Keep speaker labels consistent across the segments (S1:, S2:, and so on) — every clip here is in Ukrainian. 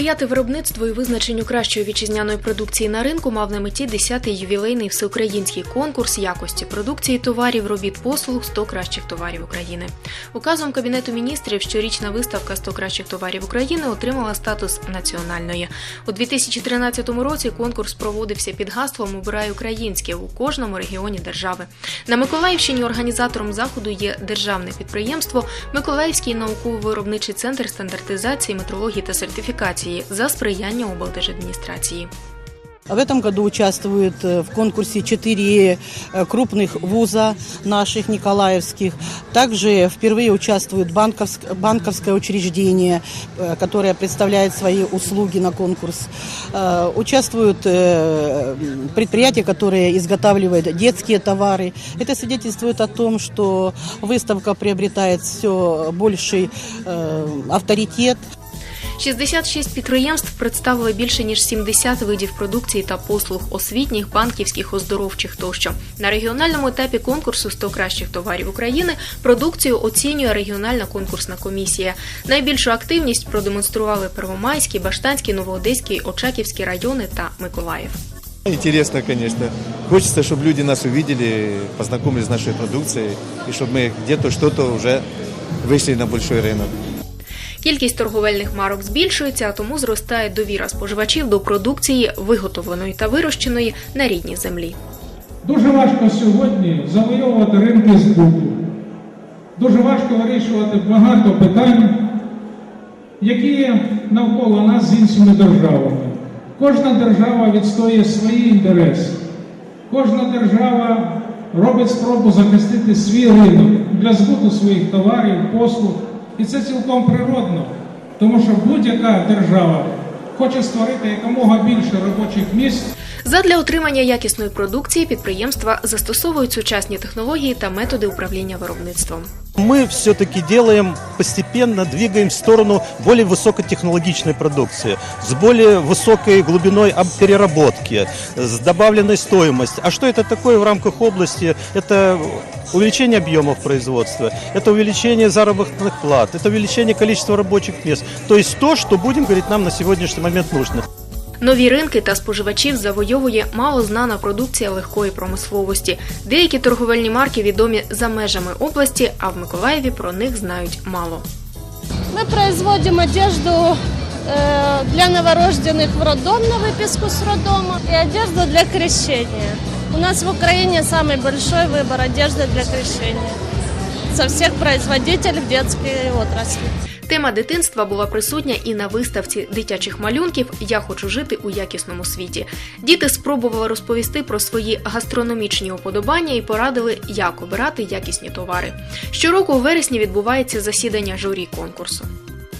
S1: Сприяти виробництву і визначенню кращої вітчизняної продукції на ринку мав на меті 10-й ювілейний всеукраїнський конкурс якості продукції товарів, робіт послуг 100 кращих товарів України. Указом Кабінету міністрів щорічна виставка 100 кращих товарів України отримала статус національної. У 2013 році конкурс проводився під гаслом Обирай українське у кожному регіоні держави. На Миколаївщині організатором заходу є державне підприємство Миколаївський науково-виробничий центр стандартизації, метрології та сертифікації за сприяння облдержадміністрації.
S2: В этом году участвуют э, в конкурсе четыре э, крупных вуза наших николаевских. Также впервые участвует банковск- банковское учреждение, э, которое представляет свои услуги на конкурс. Э, Участвуют э, предприятия, которые изготавливают детские товары. Это свидетельствует о том, что выставка приобретает все больший э, авторитет.
S1: 66 підприємств представили більше ніж 70 видів продукції та послуг освітніх, банківських, оздоровчих тощо. На регіональному етапі конкурсу «100 кращих товарів України продукцію оцінює регіональна конкурсна комісія. Найбільшу активність продемонстрували Первомайський, Баштанський, Новоодеський, Очаківський райони та Миколаїв.
S3: Интересно, конечно. Хочется, чтобы люди нас увидели, познакомились с нашей продукцией, и чтобы мы где-то что-то уже вышли на большой рынок.
S1: Кількість торговельних марок збільшується, а тому зростає довіра споживачів до продукції, виготовленої та вирощеної на рідній землі.
S4: Дуже важко сьогодні завойовувати ринки збуту. Дуже важко вирішувати багато питань, які є навколо нас з іншими державами. Кожна держава відстоює свої інтереси. Кожна держава робить спробу захистити свій ринок для збуту своїх товарів, послуг. І це цілком природно, тому що будь-яка держава хоче створити якомога більше робочих місць.
S1: Задля отримання якісної продукції підприємства застосовують сучасні технології та методи управління виробництвом.
S5: Мы все-таки делаем постепенно, двигаем в сторону более высокотехнологичной продукции, с более высокой глубиной переработки, с добавленной стоимостью. А что это такое в рамках области? Это увеличение объемов производства, это увеличение заработных плат, это увеличение количества рабочих мест. То есть то, что, будем говорить, нам на сегодняшний момент нужно.
S1: Нові ринки та споживачів завойовує малознана продукція легкої промисловості. Деякі торговельні марки відомі за межами області, а в Миколаєві про них знають мало.
S6: Мы производим одежду э, для новорожденных в роддом на выписку с роддома и одежду для крещения. У нас в Украине самый большой выбор одежды для крещения со всех производителей в детской отрасли.
S1: Тема дитинства була присутня і на виставці дитячих малюнків Я хочу жити у якісному світі. Діти спробували розповісти про свої гастрономічні уподобання і порадили, як обирати якісні товари. Щороку у вересні відбувається засідання журі конкурсу.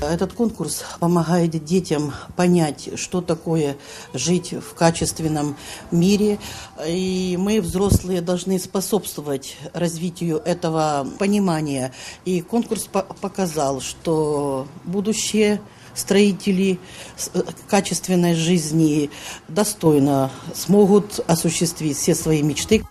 S2: Этот конкурс помогает детям понять, что такое жить в качественном мире. И мы, взрослые, должны способствовать развитию этого понимания. И конкурс по- показал, что будущее строители э, качественной жизни достойно смогут осуществить все свои мечты,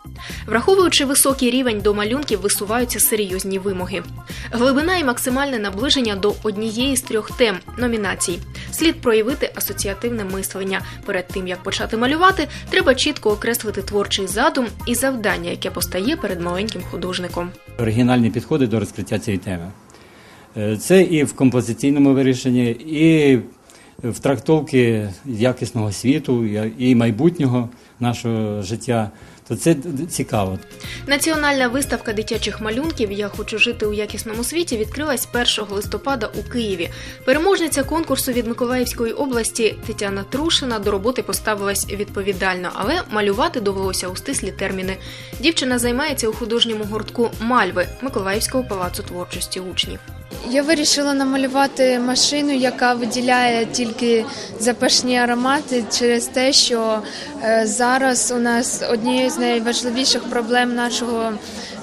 S1: Враховуючи високий рівень до малюнків, висуваються серйозні вимоги. Глибина і максимальне наближення до однієї з трьох тем номінацій. Слід проявити асоціативне мислення. Перед тим як почати малювати, треба чітко окреслити творчий задум і завдання, яке постає перед маленьким художником.
S7: оригінальні підходи до розкриття цієї теми. Е, Це і в композиційному вирішенні, і в трактовці якісного світу і майбутнього нашого життя. То це цікаво.
S1: Національна виставка дитячих малюнків Я хочу жити у якісному світі відкрилась 1 листопада у Києві. Переможниця конкурсу від Миколаївської області Тетяна Трушина до роботи поставилась відповідально, але малювати довелося у стислі терміни. Дівчина займається у художньому гуртку Мальви Миколаївського палацу творчості учнів.
S8: Я вирішила намалювати машину, яка виділяє тільки запашні аромати через те, що е, зараз у нас однією з найважливіших проблем нашого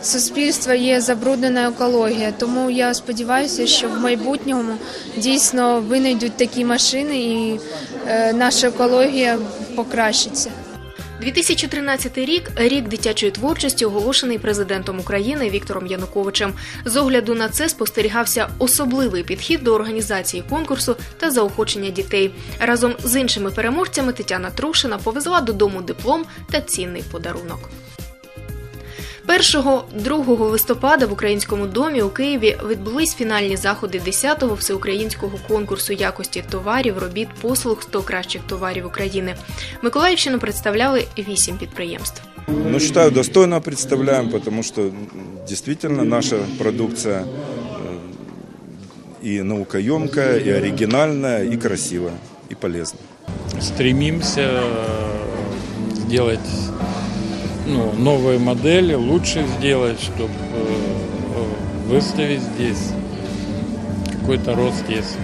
S8: суспільства є забруднена екологія. Тому я сподіваюся, що в майбутньому дійсно винайдуть такі машини і е, наша екологія покращиться.
S1: 2013 рік рік дитячої творчості оголошений президентом України Віктором Януковичем. З огляду на це спостерігався особливий підхід до організації конкурсу та заохочення дітей. Разом з іншими переможцями Тетяна Трушина повезла додому диплом та цінний подарунок. 1-2 листопада в українському домі у Києві відбулись фінальні заходи 10-го всеукраїнського конкурсу якості товарів, робіт, послуг 100 кращих товарів України. Миколаївщину представляли 8 підприємств.
S9: Ну, считаю, достойно представляем, потому что действительно наша продукция э, и наукоемкая, и оригинальная, и красивая, и полезная.
S10: стремимся э, сделать ну, новые модели, лучше сделать, чтобы выставить здесь какой-то рост есть.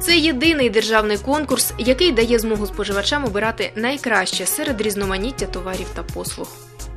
S1: Це єдиний державний конкурс, який дає змогу споживачам обирати найкраще серед різноманіття товарів та послуг.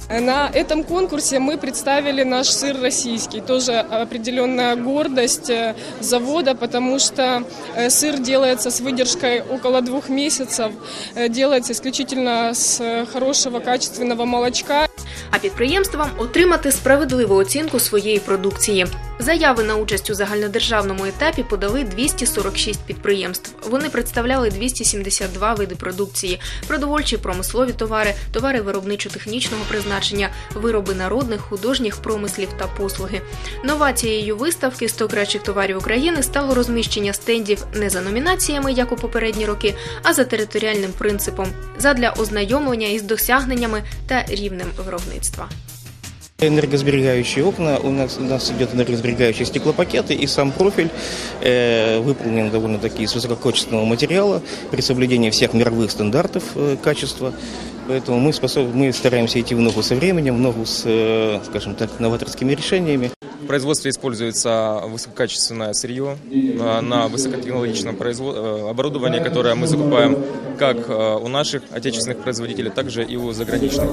S11: На этом конкурсе мы представили наш сыр российский. Тоже определенная гордость э, завода, потому что э, сыр делается с выдержкой около двух месяцев, э, делается исключительно с э, хорошего качественного молочка.
S1: а підприємствам отримати справедливу оцінку своєї продукції. Заяви на участь у загальнодержавному етапі подали 246 підприємств. Вони представляли 272 види продукції: продовольчі промислові товари, товари виробничо-технічного призначення, вироби народних, художніх промислів та послуги. Новацією виставки «100 кращих товарів України стало розміщення стендів не за номінаціями, як у попередні роки, а за територіальним принципом задля ознайомлення із досягненнями та рівнем виробництва.
S12: Энергосберегающие окна, у нас, у нас идет энергосберегающие стеклопакеты, и сам профиль э, выполнен довольно-таки из высококачественного материала при соблюдении всех мировых стандартов э, качества. Поэтому мы, способ, мы стараемся идти в ногу со временем, в ногу с, э, скажем так, новаторскими решениями.
S13: В производстве используется высококачественное сырье э, на высокотехнологичном э, оборудовании, которое мы закупаем как э, у наших отечественных производителей, также и у заграничных.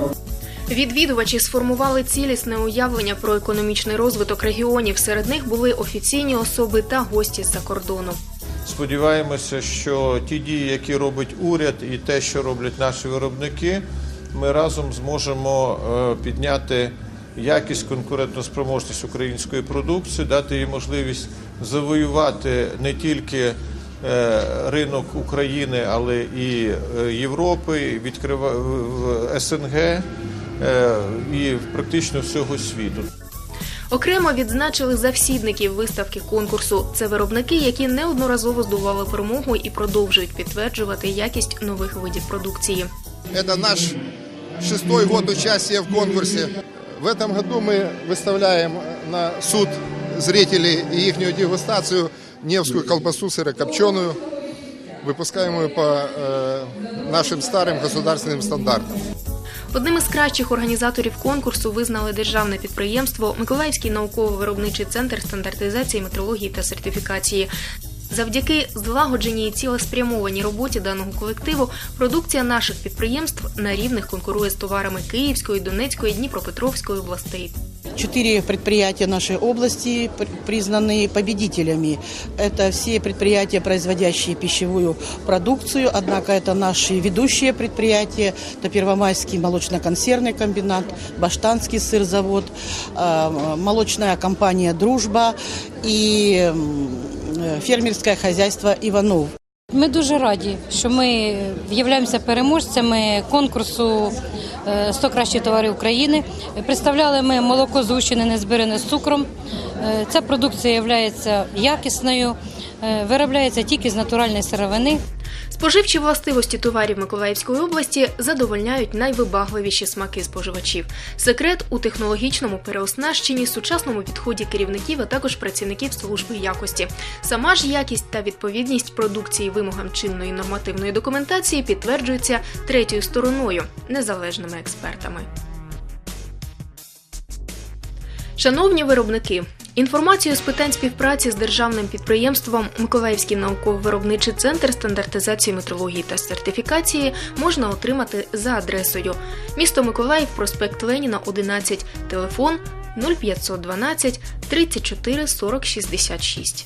S1: Відвідувачі сформували цілісне уявлення про економічний розвиток регіонів. Серед них були офіційні особи та гості з-за кордону.
S14: Сподіваємося, що ті дії, які робить уряд, і те, що роблять наші виробники, ми разом зможемо е, підняти якість конкурентоспроможність української продукції, дати їй можливість завоювати не тільки е, ринок України, але і е, Європи, відкрива СНГ і практично всього світу.
S1: Окремо відзначили завсідників виставки конкурсу. Це виробники, які неодноразово здобували перемогу і продовжують підтверджувати якість нових видів продукції.
S15: Это наш шестой год участия в конкурсе. В этом году мы выставляем на суд зрителей и их дегустацию Невскую колбасу сырокопченую, выпускаемую по э, нашим старым государственным стандартам.
S1: Одним із кращих організаторів конкурсу визнали державне підприємство Миколаївський науково-виробничий центр стандартизації, метрології та сертифікації. Завдяки злагодженій і цілеспрямованій роботі даного колективу продукція наших підприємств на рівних конкурує з товарами Київської, Донецької, Дніпропетровської областей.
S2: Четыре предприятия нашей области пр- признаны победителями. Это все предприятия, производящие пищевую продукцию, однако это наши ведущие предприятия. Это Первомайский молочно-консервный комбинат, Баштанский сырзавод, э, молочная компания «Дружба» и э, фермерское хозяйство «Иванов».
S16: Ми дуже раді, що ми являємося переможцями конкурсу «100 кращих товарів України. Представляли ми молоко згущене, незбирене з цукром. Е, Ця продукція є якісною, е, виробляється тільки з натуральної сировини.
S1: Споживчі властивості товарів Миколаївської області задовольняють найвибагливіші смаки споживачів. Секрет у технологічному переоснащенні, сучасному підході керівників, а також працівників служби якості. Сама ж якість та відповідність продукції вимогам чинної нормативної документації підтверджується третьою стороною незалежними експертами. Шановні виробники, інформацію з питань співпраці з державним підприємством Миколаївський науково-виробничий центр стандартизації метрології та сертифікації можна отримати за адресою місто Миколаїв, проспект Леніна, 11, телефон 0512 34 40 66.